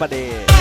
ประเด